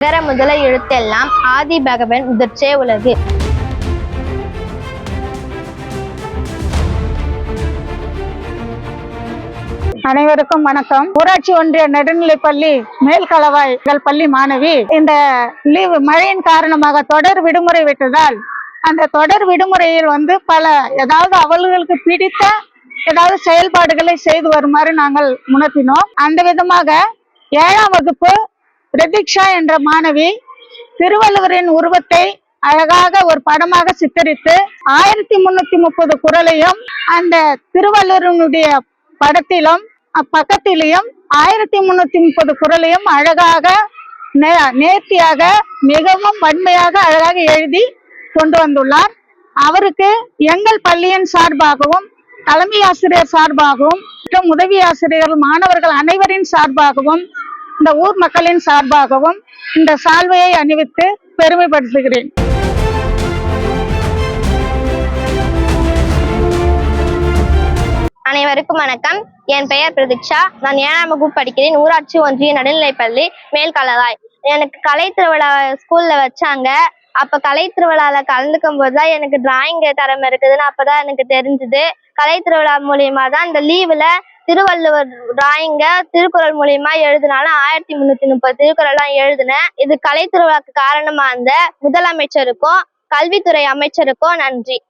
நகர முதல எழுத்தெல்லாம் ஆதி பகவன் முதற்றே உலகு. அனைவருக்கும் வணக்கம். ஊராட்சி ஒன்றிய நடுநிலைப்பள்ளி மேல்களவாய்கள் பள்ளி மாணவி. இந்த லீவு மழையின் காரணமாக தொடர் விடுமுறை விட்டதால் அந்த தொடர் விடுமுறையில் வந்து பல ஏதாவது அவர்களுக்கு பிடித்த ஏதாவது செயல்பாடுகளை செய்து வருமாறு நாங்கள் உணர்த்தினோம் அந்த விதமாக ஏழாம் வகுப்பு பிரதீக்ஷா என்ற மாணவி திருவள்ளுவரின் உருவத்தை அழகாக ஒரு படமாக சித்தரித்து ஆயிரத்தி முன்னூத்தி முப்பது குரலையும் அந்த திருவள்ளுவரனுடைய படத்திலும் பக்கத்திலையும் ஆயிரத்தி முன்னூத்தி முப்பது குரலையும் அழகாக நேர்த்தியாக மிகவும் வன்மையாக அழகாக எழுதி கொண்டு வந்துள்ளார். அவருக்கு எங்கள் பள்ளியின் சார்பாகவும் தலைமை ஆசிரியர் சார்பாகவும் மற்றும் உதவி ஆசிரியர்கள் மாணவர்கள் அனைவரின் சார்பாகவும் இந்த ஊர் மக்களின் சார்பாகவும் இந்த சால்வையை அணிவித்து பெருமைப்படுத்துகிறேன். அனைவருக்கும் வணக்கம். என் பெயர் பிரதீக்ஷா. நான் ஏழாம் வகுப்பு படிக்கிறேன். ஊராட்சி ஒன்றிய நடுநிலைப்பள்ளி மேல்கலவாய் எனக்கு கலை திருவிழா ஸ்கூல்ல வச்சாங்க. அப்ப கலை திருவிழால கலந்துக்கும் போதுதான் எனக்கு டிராயிங் திறமை இருக்குதுன்னு அப்பதான் எனக்கு தெரிஞ்சது. கலை திருவிழா மூலியமா தான் இந்த லீவுல திருவள்ளுவர் டிராயிங்க திருக்குறள் மூலியமா எழுதினாலும் ஆயிரத்தி முன்னூத்தி முப்பது திருக்குறள்லாம் எழுதினேன். இது கலை திருவிழாக்கு காரணமா இருந்த முதலமைச்சருக்கும் கல்வித்துறை அமைச்சருக்கும் நன்றி.